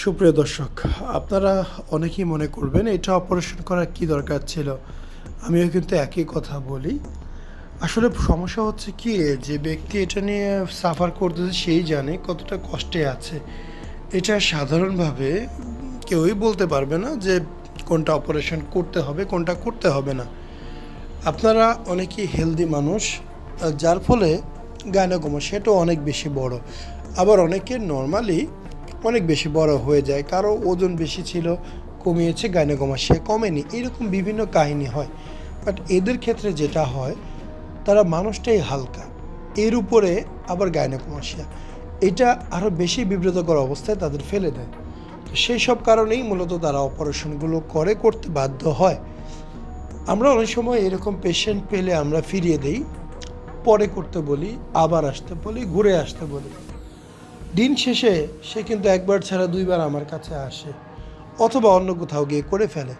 সুপ্রিয় দর্শক, আপনারা অনেকেই মনে করবেন এটা অপারেশন করার কি দরকার ছিল। আমিও কিন্তু একই কথা বলি। আসলে সমস্যা হচ্ছে কি, যে ব্যক্তি এটা নিয়ে সাফার করতেছে সেই জানে কতটা কষ্টে আছে। এটা সাধারণভাবে কেউই বলতে পারবে না যে কোনটা অপারেশন করতে হবে, কোনটা করতে হবে না। আপনারা অনেকেই হেলদি মানুষ, যার ফলে গায়নাগমা সেটাও অনেক বেশি বড়। আবার অনেকের নর্মালি অনেক বেশি বড় হয়ে যায়, কারও ওজন বেশি ছিল, কমিয়েছে গায়নাগমা সে কমেনি, এরকম বিভিন্ন কাহিনী হয়। বাট এদের ক্ষেত্রে যেটা হয়, তারা মানুষটাই হালকা, এর উপরে আবার গায়নাকমাসিয়া এটা আরও বেশি বিব্রতকর অবস্থায় তাদের ফেলে দেয়। সেই সব কারণেই মূলত তারা অপারেশনগুলো করে, করতে বাধ্য হয়। আমরা অনেক সময় এরকম পেশেন্ট পেলে আমরা ফিরিয়ে দেই, পরে করতে বলি, আবার আসতে বলি, ঘুরে আসতে বলি। দিন শেষে সে কিন্তু একবার ছাড়া দুইবার আমার কাছে আসে, অথবা অন্য কোথাও গিয়ে করে ফেলে।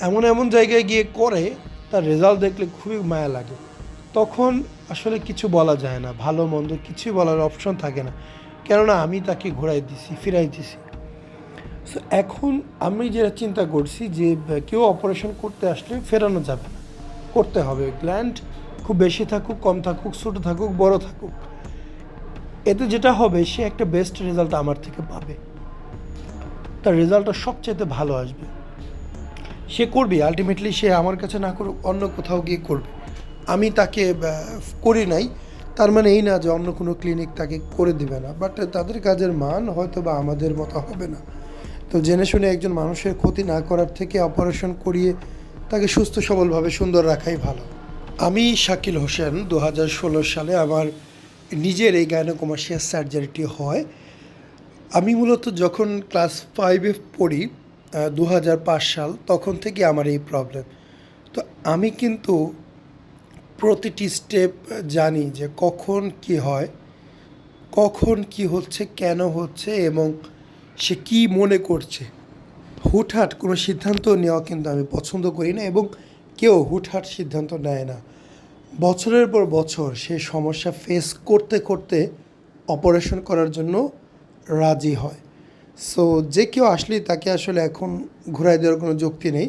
এমন এমন জায়গায় গিয়ে করে, তার রেজাল্ট দেখলে খুবই মায়া লাগে। তখন আসলে কিছু বলা যায় না, ভালো মন্দ কিছুই বলার অপশন থাকে না। কেননা আমি তাকে ঘোরাই দিছি, ফিরাই দিছি। সো এখন আমি যেটা চিন্তা করছি যে, কেউ অপারেশন করতে আসলে ফেরানো যাবে না। করতে হবে। গ্ল্যান্ড খুব বেশি থাকুক, কম থাকুক, ছোটো থাকুক, বড় থাকুক। এতে যেটা হবে, সে একটা বেস্ট রেজাল্ট আমার থেকে পাবে। তার রেজাল্টটা সবচেয়ে ভালো আসবে। সে করবে আলটিমেটলি সে আমার কাছে না করুক, অন্য কোথাও গিয়ে করবে। আমি তাকে করি নাই, তার মানে এই না যে অন্য কোনো ক্লিনিক তাকে করে দিবে না। বাট তাদের কাজের মান হয়তো বা আমাদের মতো হবে না। তো জেনে শুনে একজন মানুষের ক্ষতি না করার থেকে অপারেশন করিয়ে তাকে সুস্থ সবলভাবে সুন্দর রাখাই ভালো। আমি শাকিল হোসেন দু হাজার ষোলো সালে আমার নিজের এই গায়নোকমার্শিয়াল সার্জারিটি হয়। আমি মূলত যখন ক্লাস ফাইভে পড়ি দু হাজার পাঁচ সাল, তখন থেকে আমার এই প্রবলেম তো আমি কিন্তু প্রতিটি স্টেপ জানি যে কখন কি হয়, কখন কি হচ্ছে, কেন হচ্ছে, এবং সে কি মনে করছে। হুটহাট কোনো সিদ্ধান্ত নেওয়া কিন্তু আমি পছন্দ করি না, এবং কেউ হুটহাট সিদ্ধান্ত নেয় না। বছরের পর বছর সে সমস্যা ফেস করতে করতে অপারেশন করার জন্য রাজি হয়। সো যে কেউ আসলেই তাকে আসলে এখন ঘুরাই দেওয়ার কোনো যুক্তি নেই,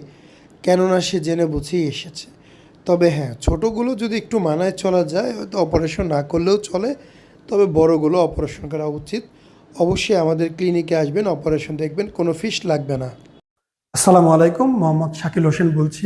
কেননা সে জেনে বুঝেই এসেছে। তবে হ্যাঁ ছোটোগুলো যদি একটু মানায় চলা যায়, হয়তো অপারেশন না করলেও চলে, তবে বড়গুলো অপারেশন করা উচিত। অবশ্যই আমাদের ক্লিনিকে আসবেন অপারেশন দেখবেন, কোনো ফিস লাগবে না। আসসালামু আলাইকুম, মোহাম্মদ শাকিল হোসেন বলছি।